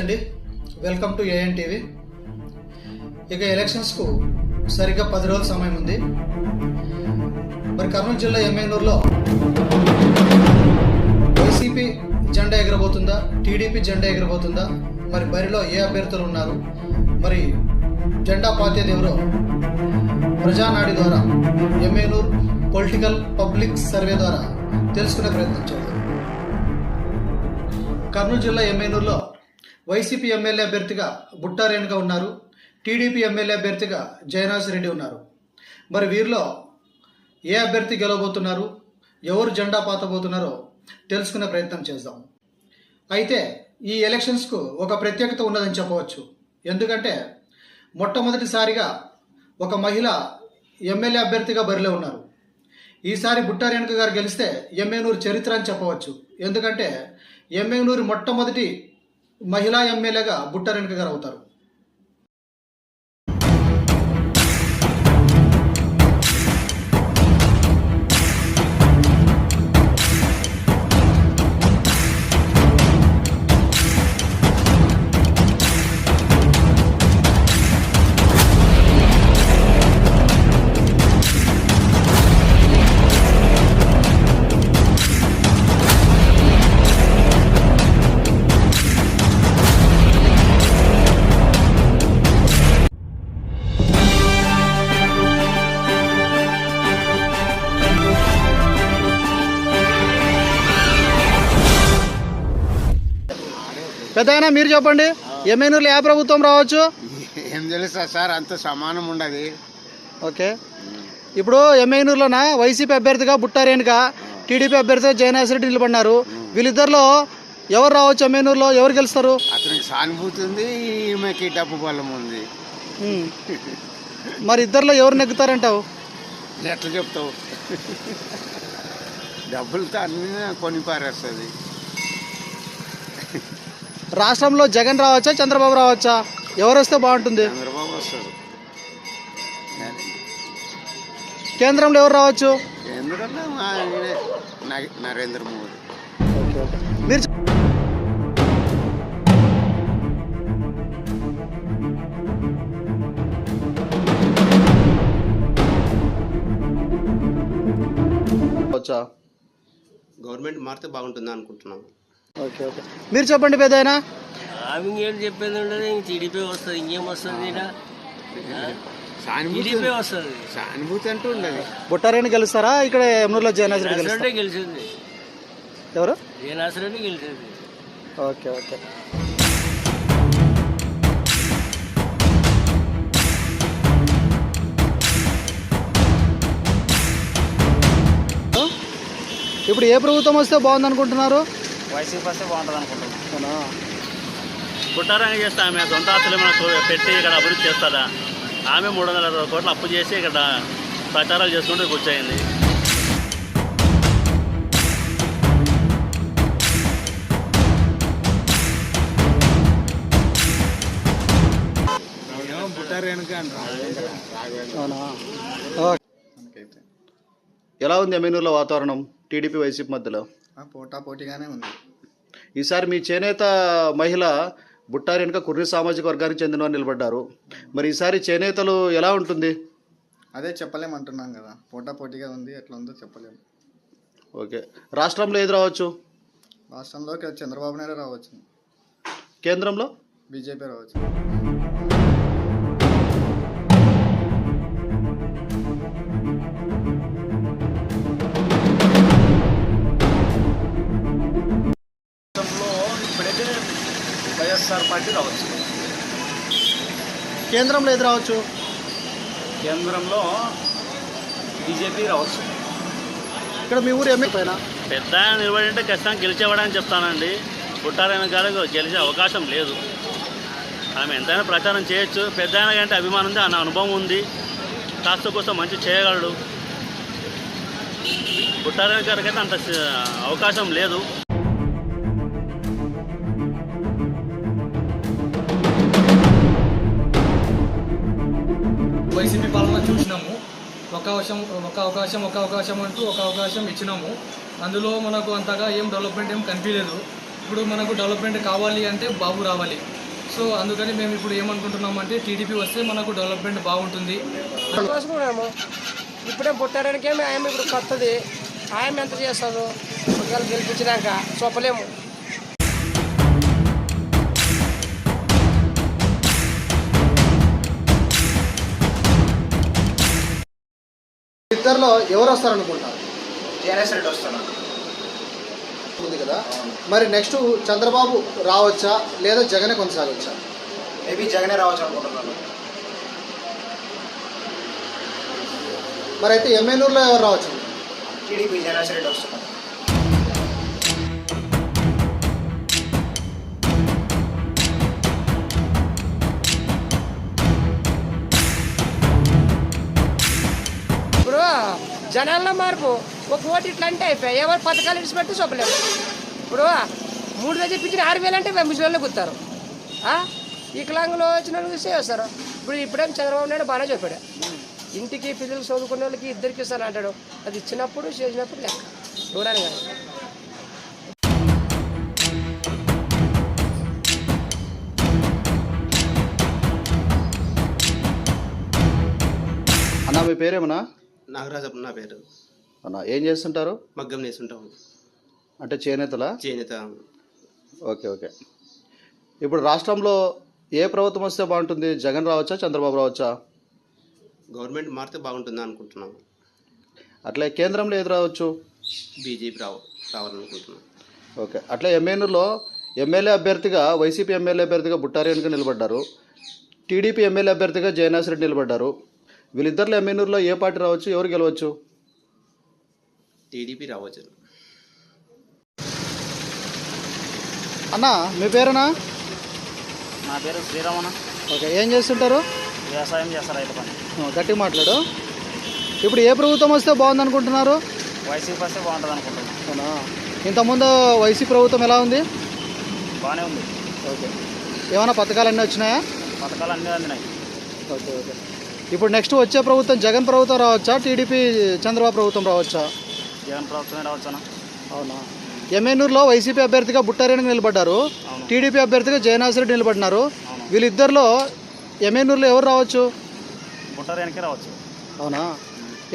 అండి. Welcome to AN TV ఇక ఎలక్షన్స్కు సరిగ్గా పది రోజుల సమయం ఉంది. మరి కర్నూలు జిల్లా ఎమ్మెనూరులో వైసీపీ జెండా ఎగరబోతుందా? టీడీపీ జెండా ఎగరబోతుందా? మరి బరిలో ఏ అభ్యర్థులు ఉన్నారు? మరి జెండా పాతేది ఎవరో? ప్రజానాడి ద్వారా ఎమ్మెనూరు పొలిటికల్ పబ్లిక్ సర్వే ద్వారా తెలుసుకునే ప్రయత్నం చేద్దాం. కర్నూలు జిల్లా ఎమ్మెనూరులో వైసీపీ ఎమ్మెల్యే అభ్యర్థిగా బుట్టా రేణుక ఉన్నారు. టీడీపీ ఎమ్మెల్యే అభ్యర్థిగా జయనాథ్ రెడ్డి ఉన్నారు. మరి వీరిలో ఏ అభ్యర్థి గెలవబోతున్నారు? ఎవరు జెండా పాతబోతున్నారో తెలుసుకునే ప్రయత్నం చేద్దాం. అయితే ఈ ఎలక్షన్స్కు ఒక ప్రత్యేకత ఉన్నదని చెప్పవచ్చు. ఎందుకంటే మొట్టమొదటిసారిగా ఒక మహిళ ఎమ్మెల్యే అభ్యర్థిగా బరిలో ఉన్నారు. ఈసారి బుట్టా రేణుక గారు గెలిస్తే ఎమ్మెనూరు చరిత్ర అని చెప్పవచ్చు. ఎందుకంటే ఎమ్మెనూరు మొట్టమొదటి మహిళా ఎమ్మెల్యేగా బుట్ట రేణుక గారు అవుతారు. పెద్ద మీరు చెప్పండి. ఎమ్మెనూరులో ఏ ప్రభుత్వం రావచ్చు? ఏం తెలుసా సార్ అంత సమానం ఉండదు. ఓకే. ఇప్పుడు ఎమ్మెనూరులోన? వైసీపీ అభ్యర్థిగా బుట్టా రేణుక టీడీపీ అభ్యర్థిగా జయనాథ్ రెడ్డి నిలబడినారు. వీళ్ళిద్దరిలో ఎవరు రావచ్చు ఎమ్మెనూరులో? ఎవరు గెలుస్తారు? అతనికి సానుభూతి ఉంది ఈమెకి డబ్బు బలం ఉంది. ఉమ్. మరి ఇద్దరిలో ఎవరు నెగ్గుతారంటావు? ఎట్లా చెప్తావు? డబ్బులతో అన్ని కొని పారేస్తుంది. రాష్ట్రంలో జగన్ రావచ్చా చంద్రబాబు రావచ్చా? ఎవరు వస్తే బాగుంటుంది? చంద్రబాబు కేంద్రంలో ఎవరు రావచ్చు? మా నరేంద్ర మోడీ. మీరు చెప్- వచ్చా గవర్నమెంట్ మారితే బాగుంటుంది అనుకుంటున్నాం. Okay okay. మీరు చెప్పండి పెద్ద ఆమె ఇంకేం చెప్పేది ఉండదు ఇంక టీడీపీ వస్తుంది ఇంకేం వస్తుంది ఈడ? సానుభూతి టీడీపీ వస్తుంది. సానుభూతి అంటూ ఉండదు. గెలుస్తారా? ఇక్కడ ఎమ్నూరులో జయనాథ్ రెడ్డి గెలుస్తారా? నాసిరెడ్డి గెలిచింది. ఎవరు? ఏ నాసిరెడ్డి గెలిచింది. Okay okay. ఇప్పుడు ఏ ప్రభుత్వం వస్తే బాగుంది అనుకుంటున్నారు వైసీపీ వస్తే బాగుంటుంది అనుకుంటున్నాం. పుట్టారంగా చేస్తే ఆమె సొంత ఆస్తులు ఏమైనా పెట్టి ఇక్కడ అభివృద్ధి చేస్తుందా ఆమె మూడు వందల అరవై కోట్లు అప్పు చేసి ఇక్కడ ప్రచారాలు చేసుకుంటూ కూర్చోయింది. ఎలా ఉంది ఎమ్మెనూరులో వాతావరణం టీడీపీ వైసీపీ మధ్యలో? పోటా పోటీగానే ఉంది. ఈసారి మీ చేనేత మహిళ బుట్టారేనుక కుర్రి సామాజిక వర్గానికి చెందిన వారు నిలబడ్డారు. మరి ఈసారి చేనేతలు ఎలా ఉంటుంది? అదే చెప్పలేమంటున్నాం కదా. పోటా పోటీగా ఉంది ఎట్లా ఉందో చెప్పలేము ఓకే. రాష్ట్రంలో ఏది రావచ్చు? రాష్ట్రంలోకి చంద్రబాబు నాయుడు రావచ్చు. కేంద్రంలో? బీజేపీ రావచ్చు. వైఎస్ఆర్ పార్టీ రావచ్చు. కేంద్రంలో ఏది రావచ్చు? కేంద్రంలో బీజేపీ రావచ్చు. ఇక్కడ మీ ఊరు ఎమ్మెల్యే పైన. పెద్ద ఆయన నిలబడింటే ఖచ్చితంగా గెలిచేవాడని చెప్తానండి. పుట్టారైన గారికి గెలిచే అవకాశం లేదు. ఆమె ఎంతైనా ప్రచారం చేయొచ్చు. పెద్ద ఆయన కంటే అభిమానం ఉంది ఆయన అనుభవం ఉంది. కాస్త కోసం మంచి చేయగలడు. పుట్టారైన గారికి అయితే అంత అవకాశం లేదు. వైసీపీ పాలన చూసినాము. ఒక అవకాశం ఒక అవకాశం ఒక అవకాశం అంటూ ఒక అవకాశం ఇచ్చినాము. అందులో మనకు అంతగా ఏం డెవలప్మెంట్ ఏం కనిపించలేదు. ఇప్పుడు మనకు డెవలప్మెంట్ కావాలి అంటే బాబు రావాలి. సో అందుకని మేము ఇప్పుడు ఏమనుకుంటున్నామంటే టీడీపీ వస్తే మనకు డెవలప్మెంట్ బాగుంటుంది. ఇప్పుడే పుట్టారనికేమి ఆయన ఇప్పుడు కొత్తది. ఆయన ఎంత చేస్తాడు ఒకవేళ గెలిపించినాక చెప్పలేము ఇద్దరిలో ఎవరు వస్తారనుకుంటారు? టీఆర్ఎస్ రెడ్డి వస్తాను ఉంది కదా. మరి నెక్స్ట్ చంద్రబాబు రావచ్చా? లేదా జగనే కొనసాగొచ్చా? మేబీ జగనే రావచ్చు అనుకుంటున్నాను. మరి అయితే ఎమ్మెల్యేలో ఎవరు రావచ్చు? టీడీపీ జగన్ రెడ్డి జనాల్లో మార్పు. ఒక ఓటు ఇట్లా అంటే అయిపోయి ఎవరు పథకాలు విడిచిపెట్టి చెప్పలేము ఇప్పుడు మూడు వేలు చెప్పించిన ఆరు వేలు అంటే ముసలిలో గుర్తారు వికలాంగులు వచ్చిన వాళ్ళు చూస్తే వస్తారు. ఇప్పుడు ఇప్పుడేం చంద్రబాబు నాయుడు బాగానే చెప్పాడు. ఇంటికి పిల్లలు చదువుకునే వాళ్ళకి ఇద్దరికి ఇస్తాను అంటాడు. అది ఇచ్చినప్పుడు చేసినప్పుడు లెక్క. చూడాలి కానీ అన్న మీ పేరేమన్నా? నాగరాజు అప్పుడు నా పేరు. అన్న ఏం చేస్తుంటారు? మగ్గం నేస్తుంటాం. అంటే చేనేతలా? చేనేత. Okay okay. ఇప్పుడు రాష్ట్రంలో ఏ ప్రభుత్వం వస్తే బాగుంటుంది? జగన్ రావచ్చా చంద్రబాబు రావచ్చా? గవర్నమెంట్ మారితే బాగుంటుంది అనుకుంటున్నాం. అట్లే కేంద్రంలో ఏది రావచ్చు? బీజేపీ రావ రావాలనుకుంటున్నాం. ఓకే. అట్లే ఎమ్మెన్యూర్లో ఎమ్మెల్యే అభ్యర్థిగా వైసీపీ ఎమ్మెల్యే అభ్యర్థిగా బుట్టారేణుగా నిలబడ్డారు. టీడీపీ ఎమ్మెల్యే అభ్యర్థిగా జయనాథ్ రెడ్డి నిలబడ్డారు. వీళ్ళిద్దరిలో ఎమ్మెన్యూర్లో ఏ పార్టీ రావచ్చు ఎవరు గెలవచ్చు? టీడీపీ రావచ్చు. అన్న మీ పేరేనా? నా పేరు శ్రీరామణ ఓకే ఏం చేస్తుంటారు? వ్యవసాయం చేస్తారు రైతు పని. ఆ, గట్టిగా మాట్లాడు. ఇప్పుడు ఏ ప్రభుత్వం వస్తే బాగుంది అనుకుంటున్నారు వైసీపీ వస్తే బాగుంటుంది అనుకుంటున్నాను అవునా? ఇంతకుముందు వైసీపీ ప్రభుత్వం ఎలా ఉంది? బాగానే ఉంది. ఓకే. ఏమైనా పథకాలు అన్నీ వచ్చినాయా? పథకాలు అన్నీ అందినాయి. Okay okay. ఇప్పుడు నెక్స్ట్ వచ్చే ప్రభుత్వం జగన్ ప్రభుత్వం రావచ్చా? టీడీపీ చంద్రబాబు ప్రభుత్వం రావచ్చా? జగన్ ప్రభుత్వమే రావచ్చునా? అవునా? ఎమ్మెన్యూరులో వైసీపీ అభ్యర్థిగా బుట్టారేణి నిలబడ్డారు. టీడీపీ అభ్యర్థిగా జయనాథ్ రెడ్డి నిలబడినారు. వీళ్ళిద్దరిలో ఎమ్మెన్యూరులో ఎవరు రావచ్చు? బుట్టారేనికి రావచ్చు. అవునా?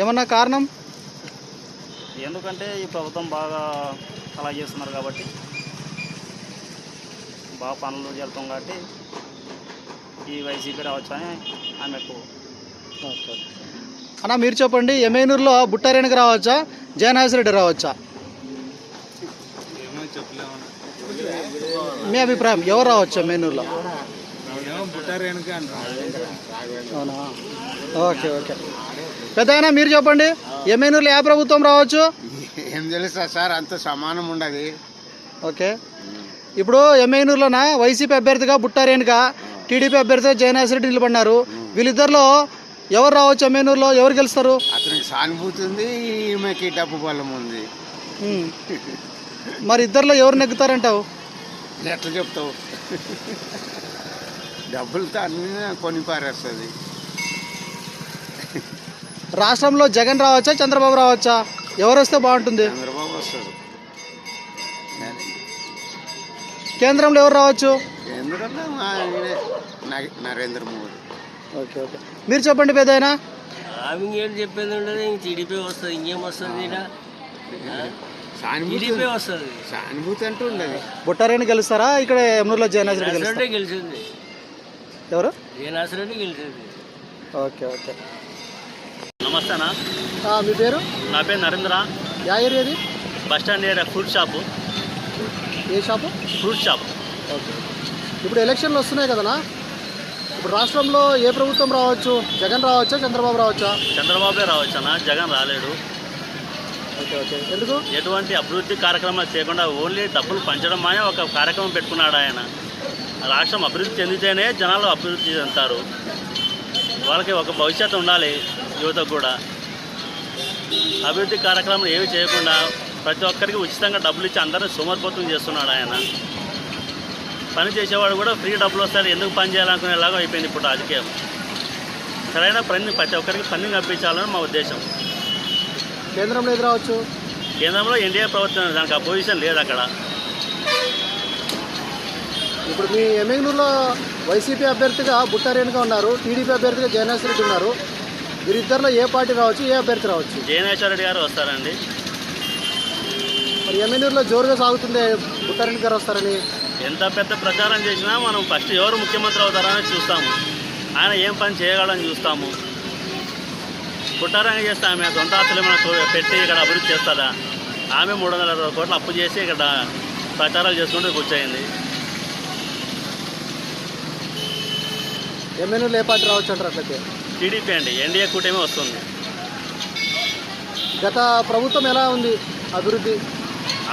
ఏమన్నా కారణం? ఎందుకంటే ఈ ప్రభుత్వం బాగా అలా చేస్తున్నారు కాబట్టి. బాగా పనులు జరుగుతాం కాబట్టి ఈ వైసీపీ రావచ్చు అని ఆమె ఎక్కువ ఓకే ఓకే. అన్న మీరు చెప్పండి ఎమ్మెన్యూరులో బుట్టారేణికి రావచ్చా జయనాథ్ రెడ్డి రావచ్చా మీ అభిప్రాయం ఎవరు రావచ్చు ఎమ్మెన్యూరులో అవునా? Okay okay. పెద్ద మీరు చెప్పండి ఎమ్మెన్యూరులో ఏ ప్రభుత్వం రావచ్చు? ఏం తెలుసా సార్ అంత సమానం ఉండదు. ఓకే. ఇప్పుడు ఎమ్మెన్యూరులోన వైసీపీ అభ్యర్థిగా బుట్టారేణిగా టీడీపీ అభ్యర్థిగా జయనాథ్ రెడ్డి నిలబడినారు వీళ్ళిద్దరిలో ఎవరు రావచ్చు ఎమ్మెన్యూరులో ఎవరు గెలుస్తారు? అతనికి సానుభూతి ఉంది ఈమెకి డబ్బు బలం ఉంది. ఉమ్. మరి ఇద్దరిలో ఎవరు నెగ్గుతారంటావు? ఎట్లా చెప్తావు? డబ్బులతో అన్నీ కొని పారేస్తుంది. రాష్ట్రంలో జగన్ రావచ్చా చంద్రబాబు రావచ్చా? ఎవరు వస్తే బాగుంటుంది? చంద్రబాబు వస్తాడు. కేంద్రంలో ఎవరు రావచ్చు? కేంద్రంలో మా ఈయనే నగ- నరేంద్ర మోడీ. Okay okay. మీరు చెప్పండి ఆమె ఇంకేం చెప్పేది ఉండదు ఇంక టీడీపీ వస్తుంది ఇంకేం వస్తుంది ఈడ? సానుభూతి టీడీపీ వస్తుంది. సానుభూతి అంటూ ఉండదు. బుట్టారేణి గెలుస్తారా? ఇక్కడ ఎమ్నూరులో జయనాథ్ రెడ్డి గెలుస్తారా? నాసిరెడ్డి గెలిచింది. ఎవరు? ఏ నాసిరెడ్డి గెలిచింది. Okay okay. నమస్తేనా మీ పేరు? నా పేరు Narendra. Yeah ఏరియాది bus stand area fruit shop. ఏ షాపు? Fruit shop. ఓకే. ఇప్పుడు ఎలక్షన్లు వస్తున్నాయి కదనా ఇప్పుడు రాష్ట్రంలో ఏ ప్రభుత్వం రావచ్చు? జగన్ రావచ్చా? చంద్రబాబు రావచ్చా? చంద్రబాబే రావచ్చు అన్న. జగన్ రాలేడు. Okay okay. ఎందుకు? ఎటువంటి అభివృద్ధి కార్యక్రమాలు చేయకుండా ఓన్లీ డబ్బులు పంచడం అనే ఒక కార్యక్రమం పెట్టుకున్నాడు ఆయన. రాష్ట్రం అభివృద్ధి చెందితేనే జనాలు అభివృద్ధి చెందుతారు. వాళ్ళకి ఒక భవిష్యత్తు ఉండాలి యువతకు కూడా. అభివృద్ధి కార్యక్రమాలు ఏవి చేయకుండా ప్రతి ఒక్కరికి ఉచితంగా డబ్బులు ఇచ్చి అందరినీ సోమరిపోతం చేస్తున్నాడు ఆయన. పని చేసేవాడు కూడా ఫ్రీ డబ్బులు వస్తారు ఎందుకు పని చేయాలనుకునేలాగా అయిపోయింది ఇప్పుడు రాజకీయం. సరైన పని ప్రతి ఒక్కరికి పని కల్పించాలని మా ఉద్దేశం. కేంద్రంలో ఏది రావచ్చు? కేంద్రంలో ఎన్డీఏ ప్రభుత్వం దానికి అపోజిషన్ లేదు అక్కడ. ఇప్పుడు మీ ఎమ్మెగ్నూరులో వైసీపీ అభ్యర్థిగా బుట్టారేణుగా ఉన్నారు టీడీపీ అభ్యర్థిగా జయనాథ్ రెడ్డి ఉన్నారు. వీరిద్దరిలో ఏ పార్టీ రావచ్చు ఏ అభ్యర్థి రావచ్చు? జయనేశ్వర రెడ్డి గారు వస్తారండి. మరి ఎమ్మెగ్నూరులో జోరుగా సాగుతుంది బుట్టారెడ్డి గారు వస్తారని? ఎంత పెద్ద ప్రచారం చేసినా మనం ఫస్ట్ ఎవరు ముఖ్యమంత్రి అవుతారని చూస్తాము. ఆయన ఏం పని చేయగలని చూస్తాము. పుట్టారంగా చేస్తే ఆమె సొంత ఆస్తులు ఏమైనా పెట్టి ఇక్కడ అభివృద్ధి చేస్తుందా ఆమె మూడు వందల అరవై కోట్లు అప్పు చేసి ఇక్కడ ప్రచారాలు చేసుకుంటూ కూర్చోయింది. ఎమ్మెగ్నూరులో ఏ పార్టీ రావచ్చు అంటారు అట్లయితే. టీడీపీ అండి. ఎన్డీఏ కూటమి వస్తుంది. గత ప్రభుత్వం ఎలా ఉంది అభివృద్ధి?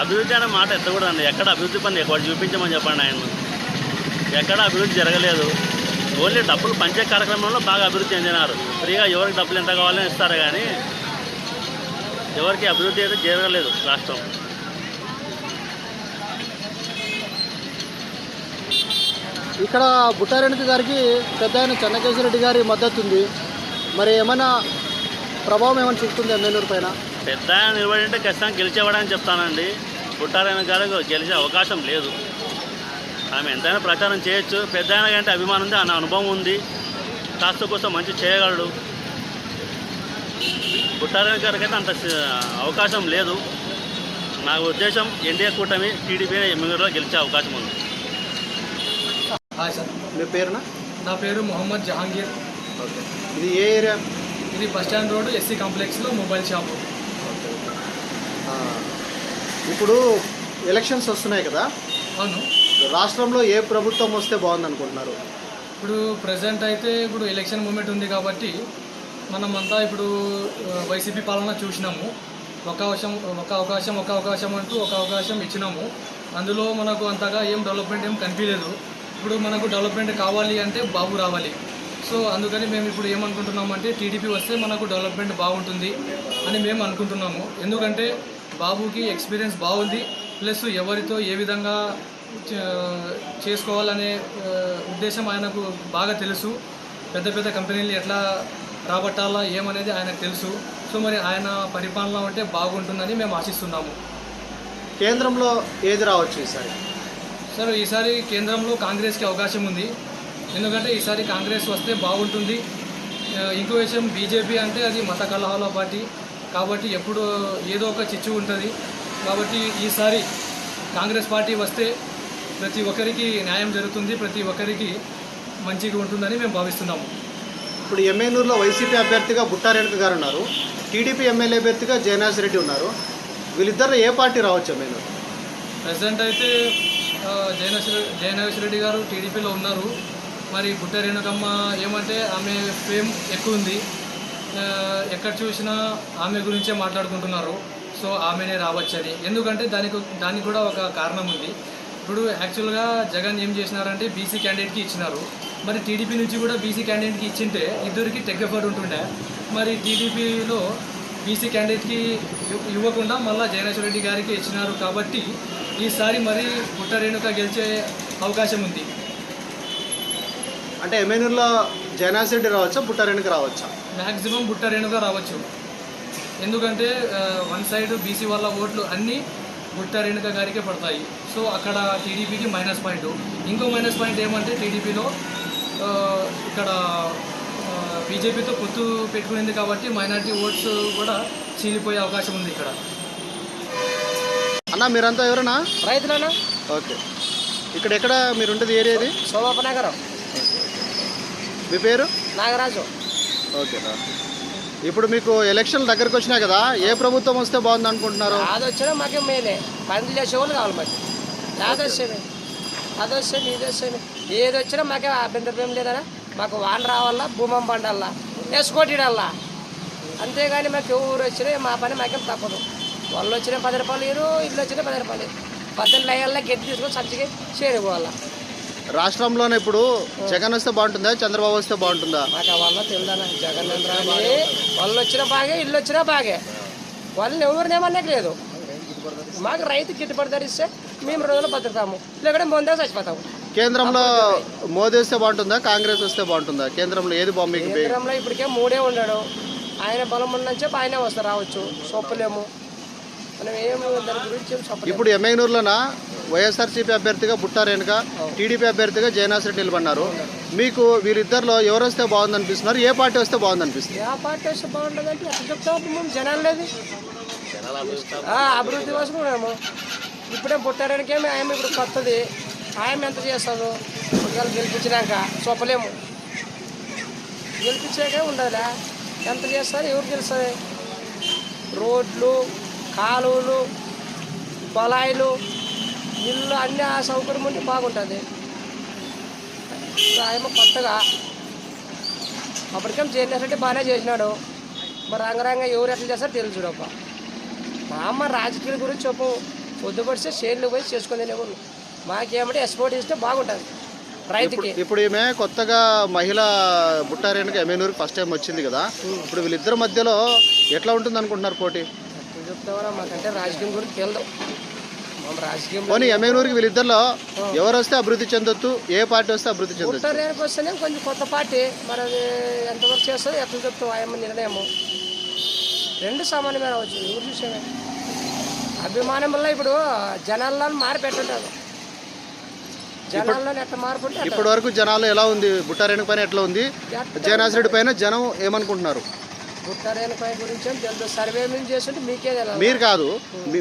అభివృద్ధి అనే మాట ఎత్తకూడదండి. ఎక్కడ అభివృద్ధి పని ఎక్కడ చూపించమని చెప్పండి ఆయన. ఎక్కడ అభివృద్ధి జరగలేదు. ఓన్లీ డబ్బులు పంచే కార్యక్రమంలో బాగా అభివృద్ధి చెందినారు. ఫ్రీగా ఎవరికి డబ్బులు ఎంత కావాలని ఇస్తారు కానీ ఎవరికి అభివృద్ధి అయితే జరగలేదు రాష్ట్రం. ఇక్కడ బుట్టారెడ్డి గారికి పెద్ద ఆయన చెన్నకేశ్వరరెడ్డి గారి మద్దతు ఉంది. మరి ఏమైనా ప్రభావం ఏమైనా చూపుతుంది ఎమ్మెల్యేల పైన? పెద్ద ఆయన నిలబడి అంటే ఖచ్చితంగా గెలిచేవాడని చెప్తానండి. పుట్టారైన గారికి గెలిచే అవకాశం లేదు. ఆమె ఎంతైనా ప్రచారం చేయొచ్చు. పెద్ద ఆయన కంటే అభిమానం ఉంది అన్న అనుభవం ఉంది. కాస్త కోసం మంచి చేయగలడు. పుట్టారైన గారికి అయితే అంత అవకాశం లేదు. నా ఉద్దేశం ఎన్డీఏ కూటమి టీడీపీ ఎమ్మెల్యేలో గెలిచే అవకాశం ఉంది. Hi sir. మీ పేరున? నా పేరు మొహమ్మద్ జహాంగీర్. ఓకే. ఇది ఏ ఏరియా? ఇది బస్ స్టాండ్ రోడ్ ఎస్సీ కాంప్లెక్స్లో మొబైల్ షాపు. ఇప్పుడు ఎలక్షన్స్ వస్తున్నాయి కదా. అవును. రాష్ట్రంలో ఏ ప్రభుత్వం వస్తే బాగుంది అనుకుంటున్నారు ఇప్పుడు ప్రజెంట్ అయితే ఇప్పుడు ఎలక్షన్ మూమెంట్ ఉంది కాబట్టి మనమంతా ఇప్పుడు వైసీపీ పాలన చూసినాము. ఒక అవకాశం ఒక అవకాశం ఒక అవకాశం అంటూ ఒక అవకాశం ఇచ్చినాము. అందులో మనకు అంతగా ఏం డెవలప్మెంట్ ఏం కనిపించలేదు. ఇప్పుడు మనకు డెవలప్మెంట్ కావాలి అంటే బాబు రావాలి. సో అందుకని మేము ఇప్పుడు ఏమనుకుంటున్నామంటే టీడీపీ వస్తే మనకు డెవలప్మెంట్ బాగుంటుంది అని మేము అనుకుంటున్నాము. ఎందుకంటే బాబుకి ఎక్స్పీరియన్స్ బాగుంది ప్లస్ ఎవరితో ఏ విధంగా చేసుకోవాలనే ఉద్దేశం ఆయనకు బాగా తెలుసు. పెద్ద పెద్ద కంపెనీలు ఎట్లా రాబట్టాలా ఏమనేది ఆయనకు తెలుసు. సో మరి ఆయన పరిపాలన ఉంటే బాగుంటుందని మేము ఆశిస్తున్నాము. కేంద్రంలో ఏది రావచ్చు ఈసారి? సార్ ఈసారి కేంద్రంలో కాంగ్రెస్కి అవకాశం ఉంది. ఎందుకంటే ఈసారి కాంగ్రెస్ వస్తే బాగుంటుంది. ఇంకో విషయం బీజేపీ అంటే అది మత కలహాల పార్టీ. కాబట్టి ఎప్పుడు ఏదో ఒక చిచ్చు ఉంటుంది. కాబట్టి ఈసారి కాంగ్రెస్ పార్టీ వస్తే ప్రతి ఒక్కరికి న్యాయం జరుగుతుంది ప్రతి ఒక్కరికి మంచిగా ఉంటుందని మేము భావిస్తున్నాము. ఇప్పుడు ఎమ్మెల్యేలో వైసీపీ అభ్యర్థిగా బుట్టారేణుక గారు ఉన్నారు టీడీపీ ఎమ్మెల్యే అభ్యర్థిగా జయనాథ్ రెడ్డి ఉన్నారు. వీళ్ళిద్దరు ఏ పార్టీ రావచ్చు ఎమ్మెల్యే ప్రజెంట్ అయితే జయనగర్ జయనగేశ్వర రెడ్డి గారు టీడీపీలో ఉన్నారు. మరి గుట్ట రేణుకమ్మ ఏమంటే ఆమె ఫేమ్ ఎక్కువ ఉంది. ఎక్కడ చూసినా ఆమె గురించే మాట్లాడుకుంటున్నారు. సో ఆమెనే రావచ్చని. ఎందుకంటే దానికి దానికి కూడా ఒక కారణం ఉంది. ఇప్పుడు యాక్చువల్గా జగన్ ఏం చేసినారంటే బీసీ క్యాండిడేట్కి ఇచ్చినారు. మరి టీడీపీ నుంచి కూడా బీసీ క్యాండిడేట్కి ఇచ్చింటే ఇద్దరికి టెగ్గఫర్డ్ ఉంటుండే. మరి టీడీపీలో బీసీ క్యాండిడేట్కి ఇవ్వకుండా మళ్ళీ జగనేశ్వర రెడ్డి గారికి ఇచ్చినారు కాబట్టి ఈసారి మరి పుట్ట రేణుక గెలిచే అవకాశం ఉంది. అంటే ఎమ్మెన్యూర్లో రెడ్డి రావచ్చా బుట్టారేణుక రావచ్చా? మ్యాక్సిమం బుట్ట రేణుక రావచ్చు. ఎందుకంటే వన్ సైడ్ బీసీ వాళ్ళ ఓట్లు అన్నీ బుట్ట రేణుక గారికే పడతాయి. సో అక్కడ టీడీపీకి మైనస్ పాయింట్. ఇంకో మైనస్ పాయింట్ ఏమంటే టీడీపీలో ఇక్కడ బీజేపీతో పొత్తు పెట్టుకునింది కాబట్టి మైనారిటీ ఓట్స్ కూడా చీలిపోయే అవకాశం ఉంది ఇక్కడ. అన్న మీరంతా ఎవరన్నా? రైతులనా? ఓకే. ఇక్కడ ఎక్కడ ఏరియా ఇది? సోమప్ప నగరం మీ పేరు? నాగరాజు. ఓకేనా ఇప్పుడు మీకు ఎలక్షన్ దగ్గరకు వచ్చినాయి కదా ఏ ప్రభుత్వం వస్తే బాగుంది అనుకుంటున్నారు? అది వచ్చినా మాకే మేలే. పనులు చేసేవాళ్ళు కావాలి మాకు. అది వచ్చేది అది వచ్చేది ఇది వచ్చేది ఏది వచ్చినా మాకే అభ్యంతరం ఏం లేదనా మాకు వాన రావాలా భూమం పండాలా వేసుకోటిడల్లా అంతేగాని మాకు ఎవరు వచ్చినా మా పని మాకేం తప్పదు. వాళ్ళు వచ్చిన పది రూపాయలు ఇరు ఇల్లు వచ్చిన పది రూపాయలు పద్దెనిమిది అయ్యాల గట్టి తీసుకొని సంచికి చేరిపోవాలా రాష్ట్రంలోనే ఇప్పుడు జగన్ వస్తే బాగుంటుందా? చంద్రబాబు వస్తే బాగుంటుందా? వాళ్ళ జగన్ వచ్చినా బాగే ఇల్లు వచ్చినా బాగే. వాళ్ళని ఎవరిని ఏమన్నట్టు లేదు. మాకు రైతు గిట్టుబాటు ధరిస్తే మేము రోజులు బతుకుతాము. లేకుంటే ముందే చచ్చిపోతాము. కేంద్రంలో మోదీ వస్తే బాగుంటుందా? కాంగ్రెస్ వస్తే బాగుంటుందా? కేంద్రంలో ఏది బాగుంది మీకు బే- కేంద్రంలో ఇప్పటికే మూడే ఉన్నాడు ఆయన బలం ఉన్నని చెప్పి ఆయనే వస్తారు రావచ్చు. చెప్పలేము ఇప్పుడు ఎమ్మెగ్నూరులోన వైఎస్ఆర్సీపీ అభ్యర్థిగా బుట్టా రేణుక టీడీపీ అభ్యర్థిగా జయనాథ్ రెడ్డి నిలబడినారు. మీకు వీరిద్దరిలో ఎవరు వస్తే బాగుంది అనిపిస్తున్నారు ఏ పార్టీ వస్తే బాగుంది అనిపిస్తుంది ఏ పార్టీ వస్తే ఎట్లా మేము జనాలు లేదు ఆ, అభివృద్ధి కోసం మేము ఇప్పుడే పుట్టారనికేమి ఆయన ఇప్పుడు కొత్తది. ఆయన ఎంత చేస్తాడు ఒకవేళ గెలిపించినాక చూపలేము గెలిపించాకే ఉండదులే. ఎంత చేస్తారు ఎవరు గెలుస్తుంది రోడ్లు కాలువలు కొలాయిలు ఇల్లు అన్ని ఆ సౌకర్యం ఉంటే బాగుంటుంది. ఆయన కొత్తగా అప్పటికేం చేసినట్టే బాగానే చేసినాడు. మరి రంగరంగ ఎవరు ఎట్లా చేస్తారో తెలుసు చూడప్ప మా అమ్మ రాజకీయాల గురించి చెప్పు పొద్దుపడితే షేర్లు పోయి చేసుకుని తినేవాళ్ళు మాకేమంటే ఎక్స్పోర్ట్ ఇస్తే బాగుంటుంది. రైతుకి. ఇప్పుడు ఈమె కొత్తగా మహిళ బుట్టా రేణుక ఎమ్మెనూరుకి ఫస్ట్ టైం వచ్చింది కదా. ఇప్పుడు వీళ్ళిద్దరి మధ్యలో ఎట్లా ఉంటుంది అనుకుంటున్నారు పోటీ? చెప్తామరా మాకంటే రాజకీయం గురించి తెలియదు మనం రాజకీయం పోనీ ఎమ్మెనూరుకి వీళ్ళిద్దరిలో ఎవరు వస్తే అభివృద్ధి చెందొచ్చు ఏ పార్టీ వస్తే అభివృద్ధి చెందొచ్చు ఉత్తరానికి వస్తేనే కొంచెం కొత్త పార్టీ. మరి అది ఎంతవరకు చేస్తుందో ఎట్లా చెప్తాం ఆయమ్మ నిర్ణయము. రెండు సామాన్యమే రావచ్చు ఎవరు చూసేమే అభిమానం వల్ల ఇప్పుడు జనాల్లో మారి పెట్టుంటారు. జనాల్లో ఎట్లా మార్పు. ఇప్పటి వరకు జనాలు ఎలా ఉంది? బుట్టా రేణుక పైన ఎట్లా ఉంది? జయనాథ్ రెడ్డి పైన జనం ఏమనుకుంటున్నారు? ఉత్తరాయణపై గురించి ఏం తెలుసు సర్వే మేము చేస్తుంటే మీకే తెలియదు మీరు కాదు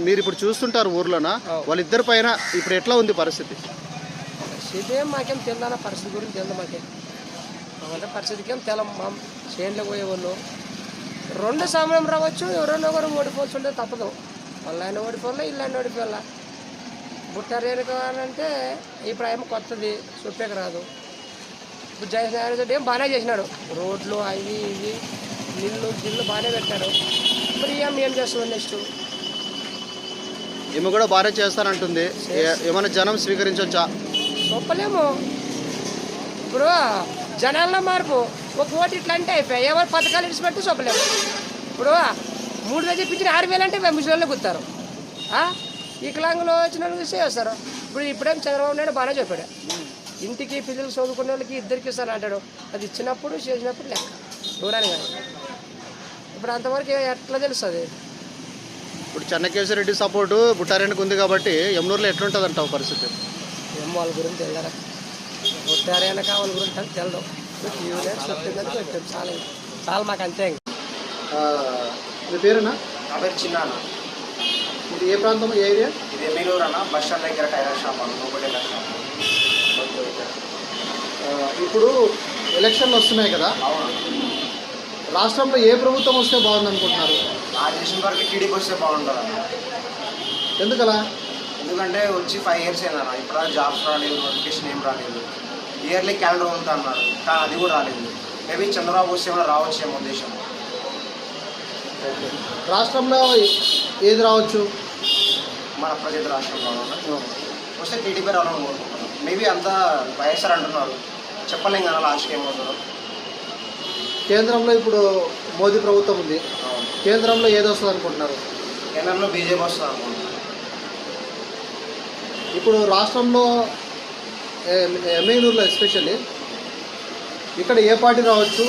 మీరు ఇప్పుడు చూస్తుంటారు ఊర్లోన వాళ్ళిద్దరి పైన ఇప్పుడు ఎట్లా ఉంది పరిస్థితి? ఇదేం మాకేం తెలియదన్న పరిస్థితి గురించి తెలియదు మాకేం. అంటే పరిస్థితికి ఏం తెలం మా చేనులో పోయేవాళ్ళు. రెండు సమయం రావచ్చు ఎవరైనా ఒకరు ఓడిపోవచ్చు ఉంటే తప్పదు. వాళ్ళు ఆయన ఓడిపోవాలా ఇల్లు ఆయన ఓడిపోవాలా బుట్ట రేణుక అని అంటే ఇప్పుడు ఆయన కొత్తది చూపేకి రాదు. ఇప్పుడు జగన్ ఏం బాగానే చేసినాడు. రోడ్లు అవి ఇవి. నీళ్ళు గిల్లు బాగానే పెట్టాడు మరి ఏం ఏం చేస్తాం నెక్స్ట్? ఈమె కూడా బాగానే చేస్తానంటుంది. ఏ- ఏమైనా జనం స్వీకరించవచ్చా చెప్పలేము. ఇప్పుడు జనాల్లో మార్పు. ఒక ఓటు ఇట్లా అంటే అయిపోయాయి ఎవరు పథకాలు ఇడిచిపెట్టి చెప్పలేము. ఇప్పుడు మూడు వేలు చెప్పించిన ఆరు వేలు అంటే ముసలిలో కుత్తారు వికలాంగులు వచ్చిన వాళ్ళు చూస్తే వేస్తారు ఇప్పుడు ఇప్పుడేం చంద్రబాబు నాయుడు బాగానే చెప్పాడు. ఇంటికి పిల్లలు చదువుకునే వాళ్ళకి ఇద్దరికి ఇస్తాను అంటాడు అది ఇచ్చినప్పుడు చేసినప్పుడు లెక్క. దూరాన్ని కానీ ఇప్పుడు అంతవరకు ఎట్లా తెలుస్తుంది? ఇప్పుడు చెన్నకేశ్వర రెడ్డి సపోర్టు బుట్టారేణుకు ఉంది కాబట్టి ఎమ్నూరులో ఎట్లుంటుంది అంటావు పరిస్థితి? ఏం వాళ్ళ గురించి తెలియరా పుట్టారైనా వాళ్ళ గురించి అని తెలదు. టీవీలో చెప్తుందని పెట్టాం. చాలా. చాలా మాకు అంతే. మీ పేరునా? నా పేరు చిన్న ఇది ఏ ప్రాంతం ఏ ఏరియా? ఇది ఎమ్మెల్యూరు అన్న. బస్ స్టాండ్ దగ్గర టైలర్ షాప్ అన్న. షాప్ ఇప్పుడు ఎలక్షన్లు వస్తున్నాయి కదా. అవును. రాష్ట్రంలో ఏ ప్రభుత్వం వస్తే బాగుంది అనుకుంటున్నారు నా వరకు టీడీపీ వస్తే బాగుంటుంది అన్న ఎందుకలా? ఎందుకంటే వచ్చి ఫైవ్ ఇయర్స్ అయిందన్న ఇప్పుడు జాబ్స్ రాలేదు నోటిఫికేషన్ ఏం రాలేదు. ఇయర్లీ క్యాలెండర్ ఉంది అన్నారు. కానీ అది కూడా రాలేదు. మేబీ చంద్రబాబు వస్తే కూడా రావచ్చేమో ఉద్దేశం. రాష్ట్రంలో ఏది రావచ్చు? మన ప్రజల రాష్ట్రంలో వస్తే టీడీపీ రావాలని కోరుకుంటున్నాం. మేబీ అంతా వైఎస్ఆర్ అంటున్నారు. చెప్పలేం కదా లాస్ట్కి ఏమవుతుందో. కేంద్రంలో ఇప్పుడు మోదీ ప్రభుత్వం ఉంది. కేంద్రంలో ఏది వస్తుంది అనుకుంటున్నారు? కేంద్రంలో బీజేపీ వస్తుంది అనుకుంటున్నాను. ఇప్పుడు రాష్ట్రంలో ఎమ్మెల్యూరులో ఎస్పెషల్లీ ఇక్కడ ఏ పార్టీ రావచ్చు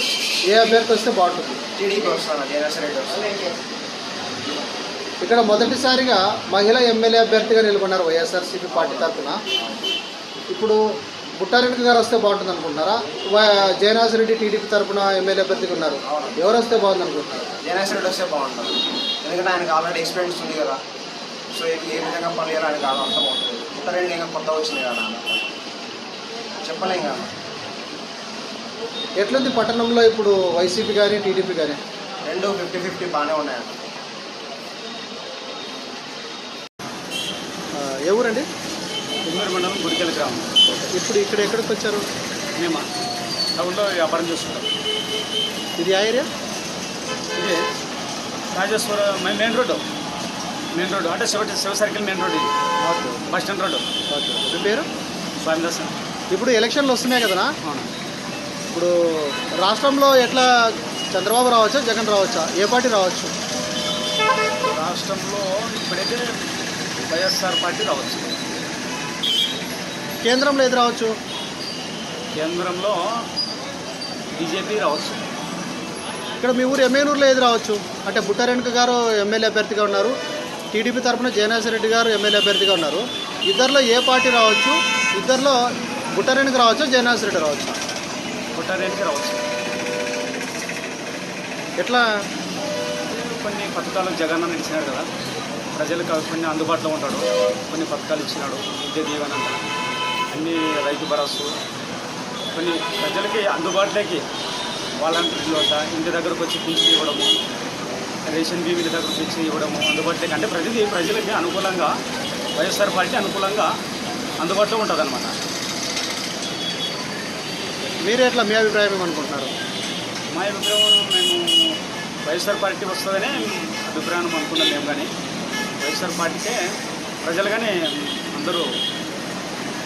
ఏ అభ్యర్థి వస్తే బాగుంటుంది? టీడీపీ వస్తాను ఇక్కడ మొదటిసారిగా మహిళా ఎమ్మెల్యే అభ్యర్థిగా నిలబడినారు వైఎస్ఆర్సీపీ పార్టీ తరఫున. ఇప్పుడు బుట్టారెడ్డి గారు వస్తే బాగుంటుంది అనుకుంటున్నారా? జయనాథ్ రెడ్డి టీడీపీ తరఫున ఎమ్మెల్యే అభ్యర్థిగా ఉన్నారు ఎవరు వస్తే బాగుంది అనుకుంటున్నారు? జయరాజ్ రెడ్డి వస్తే బాగుంటుంది. ఎందుకంటే ఆయనకు ఆల్రెడీ ఎక్స్పీరియన్స్ ఉంది కదా. సో ఏ ఏ విధంగా పని చేయాలో ఆయనకు ఆమె అర్థం అవుతుంది. ఉత్తరానికి ఇంకా కొత్త వచ్చింది కదా. చెప్పలేం కదా. ఎట్లుంది పట్టణంలో ఇప్పుడు వైసీపీ కానీ టీడీపీ కానీ రెండు ఫిఫ్టీ ఫిఫ్టీ బాగానే ఉన్నాయన్న. ఏ ఊరండి? కుందూరు మండలం గుడికెల గ్రామం. ఇప్పుడు ఇక్కడ ఎక్కడికి వచ్చారు? మేము? టౌన్లో వ్యాపారం చేసుకుంటాం ఇది ఆ ఏరియా? ఇదే Rajeshwara main main road. Main road. అంటే Shiva Shiva circle main road ఇది. Okay. Bus stand road. Okay. మీ పేరు? స్వామిదాస్ ఇప్పుడు ఎలక్షన్లు వస్తున్నాయి కదా అవును. ఇప్పుడు రాష్ట్రంలో ఎట్లా చంద్రబాబు రావచ్చా జగన్ రావచ్చా? ఏ పార్టీ రావచ్చు? రాష్ట్రంలో ఇప్పుడైతే వైఎస్ఆర్ పార్టీ రావచ్చు. కేంద్రంలో ఏది రావచ్చు? కేంద్రంలో బీజేపీ రావచ్చు. ఇక్కడ మీ ఊరు ఎమ్మెనూరులో ఏది రావచ్చు? అంటే బుట్టారెణుక గారు ఎమ్మెల్యే అభ్యర్థిగా ఉన్నారు. టీడీపీ తరఫున రెడ్డి గారు ఎమ్మెల్యే అభ్యర్థిగా ఉన్నారు. ఇద్దరిలో ఏ పార్టీ రావచ్చు? ఇద్దరిలో బుట్టారెడ్డికి రావచ్చు? రెడ్డి రావచ్చు? పుట్టారెడ్డికి రావచ్చు. ఎట్లా? కొన్ని పథకాలు జగన్ అన్న ఇచ్చినాడు కదా. ప్రజలకు కొన్ని అందుబాటులో ఉంటాడు. కొన్ని పథకాలు ఇచ్చినాడు. విద్య దీవెన అన్ని రైతు భరోసు. కొన్ని ప్రజలకి అందుబాటులోకి వాలంటీర్లు ఇంటి దగ్గరకు వచ్చి పింఛన్ ఇవ్వడము రేషన్ బియ్యం ఇంటి దగ్గరకు వచ్చి ఇవ్వడము అందుబాటులోకి అంటే ప్రతిదీ ప్రజలకి అనుకూలంగా వైఎస్ఆర్ పార్టీ అనుకూలంగా అందుబాటులో ఉంటుంది అనమాట మీరు ఎట్లా మీ అభిప్రాయం ఏమనుకుంటున్నారు? మా అభిప్రాయం మేము వైఎస్ఆర్ పార్టీ వస్తుందనే అభిప్రాయం అనుకున్నాం మేము కానీ. వైఎస్ఆర్ పార్టీకే ప్రజలు కానీ అందరూ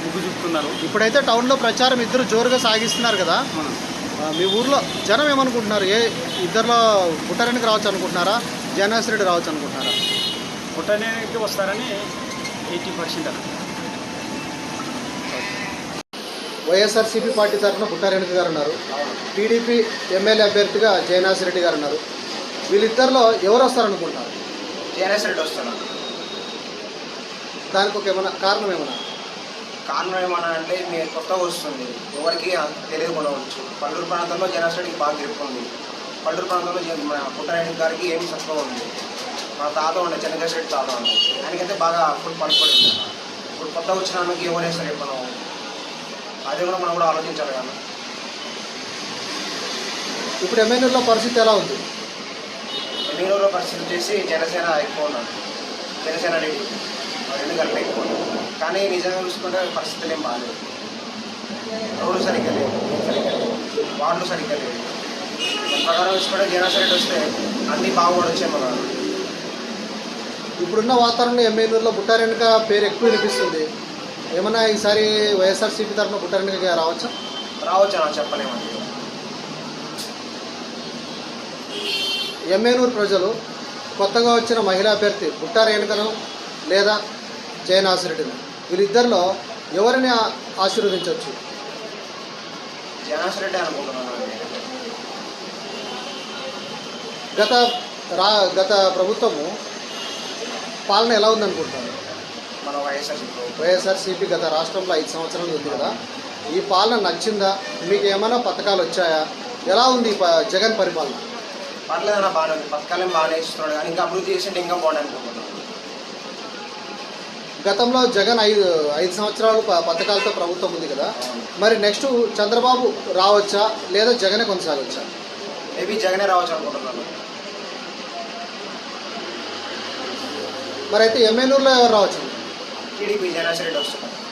ముగ్గు చూపుతున్నారు ఇప్పుడైతే టౌన్లో ప్రచారం ఇద్దరు జోరుగా సాగిస్తున్నారు కదా. మీ ఊర్లో జనం ఏమనుకుంటున్నారు? ఏ ఇద్దరిలో బుట్టారెడ్డికి రావచ్చు అనుకుంటున్నారా? జయనాథ్ రెడ్డి రావచ్చు అనుకుంటున్నారా? పుట్టనేకి వస్తారని ఎయిటీ పర్సెంట్ వైఎస్ఆర్సీపీ పార్టీ తరఫున బుట్టారెడ్డి గారు ఉన్నారు. టీడీపీ ఎమ్మెల్యే అభ్యర్థిగా జయనాథ్ రెడ్డి గారు ఉన్నారు. వీళ్ళిద్దరిలో ఎవరు వస్తారనుకుంటున్నారు? టీఆర్ఎస్ రెడ్డి వస్తున్నాను దానికి ఒక ఏమైనా కారణం ఏమైనా కారణం ఏమన్నా అంటే మీ కొత్తగా వస్తుంది. ఎవరికి తెలియదు ఉండవచ్చు పల్లూరు ప్రాంతంలో జనసేనకి బాగా గ్రిప్ ఉంది. పల్లూరు ప్రాంతంలో మన పుట్టారెడ్డి గారికి ఏమి తక్కువ ఉంది. మా తాత ఉండే రెడ్డి తాత ఉండే ఆయనకైతే బాగా ఫుల్ పలుపడి ఉంది. ఇప్పుడు కొత్తగా వచ్చిన వేస్తారు ఇప్పుడు మనం? అది కూడా మనం కూడా ఆలోచించాలి కదా. ఇప్పుడు ఎమ్మెల్యేలో పరిస్థితి ఎలా ఉంది? ఎన్నికల పరిస్థితి వచ్చేసి జనసేన ఎక్కువ ఉన్నారు జనసేన రెడ్డి ఆ రెండు కలిపి ఎక్కువ కానీ నిజంగా చూసుకుంటే పరిస్థితులు ఏం బాగాలేదు రోడ్లు సరిగ్గా లేవు సరిగ్గా లేవు వార్డులు సరిగ్గా లేవు ప్రకారం చూసుకుంటే జనసేన రెడ్డి వస్తే అన్నీ బాగుపడొచ్చేమో కదా ఇప్పుడున్న వాతావరణంలో ఎమ్మెల్యేలో బుట్టారెడ్డిగా పేరు ఎక్కువ వినిపిస్తుంది. ఏమన్నా ఈసారి వైఎస్ఆర్సీపీ తరఫున బుట్టారెడ్డిగా రావచ్చా? రావచ్చు అన్న చెప్పలేమండి. ఎమ్మెనూరు ప్రజలు కొత్తగా వచ్చిన మహిళా అభ్యర్థి బుట్టా రేణుకను లేదా జయనాథ్ రెడ్డిని వీళ్ళిద్దరిలో ఎవరిని ఆశీర్వదించవచ్చు. గత రా గత ప్రభుత్వము పాలన ఎలా ఉందనుకుంటున్నారు? మన వైఎస్ఆర్ వైఎస్ఆర్సీపీ గత రాష్ట్రంలో ఐదు సంవత్సరాలు ఉంది కదా. ఈ పాలన నచ్చిందా? మీకు ఏమైనా పథకాలు వచ్చాయా? ఎలా ఉంది జగన్ పరిపాలన? పర్లేదన్న బాగానే ఉంది. పథకాలేం బాగానే ఇస్తున్నాడు. కానీ ఇంకా అభివృద్ధి చేసింటే ఇంకా బాగుంది అనుకుంటున్నాను. గతంలో జగన్ ఐదు ఐదు సంవత్సరాలు పథకాలతో ప్రభుత్వం ఉంది కదా. మరి నెక్స్ట్ చంద్రబాబు రావచ్చా? లేదా జగనే కొనసాగొచ్చా? మేబీ జగనే రావచ్చు అనుకుంటున్నాను. మరి అయితే ఎమ్మెల్యేలో ఎవరు రావచ్చు? టీడీపీ జనసేన వస్తున్నారు.